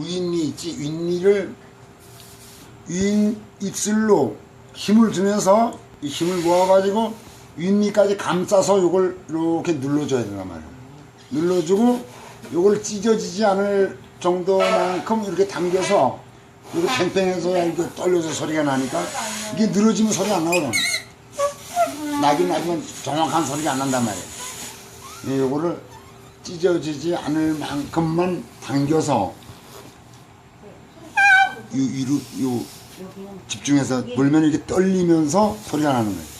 윗니 있지 윗니를 윗 입술로 힘을 주면서 이 힘을 모아가지고 윗니까지 감싸서 요걸 이렇게 눌러줘야 된단 말이야. 눌러주고 요걸 찢어지지 않을 정도만큼 이렇게 당겨서 이거 팽팽해서 이렇게 떨려서 소리가 나니까 이게 늘어지면 소리 안 나거든. 나긴 나지만 정확한 소리가 안 난단 말이야. 예, 요거를 찢어지지 않을 만큼만 당겨서 요 위로 요 집중해서 물면 이렇게 떨리면서 소리가 나는 거예요.